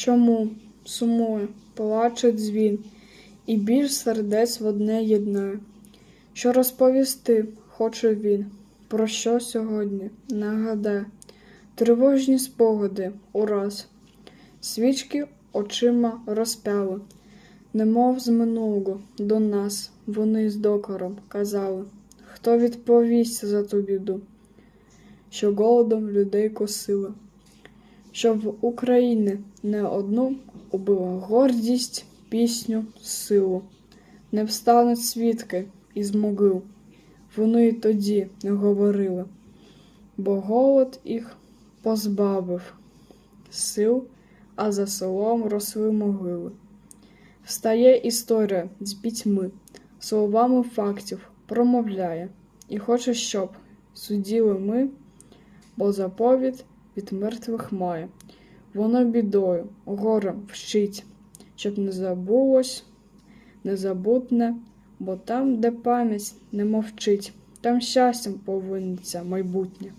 Чому сумує, плаче дзвін, і біль сердець в одне єднає? Що розповісти хоче він, про що сьогодні нагадає, тривожні спогади ураз, свічки очима розпяли, немов з минулого до нас вони з докором казали, хто відповість за ту біду, що голодом людей косили щоб в Україні не одну убила гордість, пісню, силу. Не встануть свідки із могил. Вони й тоді не говорили, бо голод їх позбавив сил, а за селом росли могили. Встає історія з пітьми, словами фактів промовляє, і хоче, щоб суділи ми, бо заповідь від мертвих має. Воно бідою, горем вщить, щоб не забулось, незабутне, бо там, де пам'ять не мовчить, там щастям повиниться майбутнє.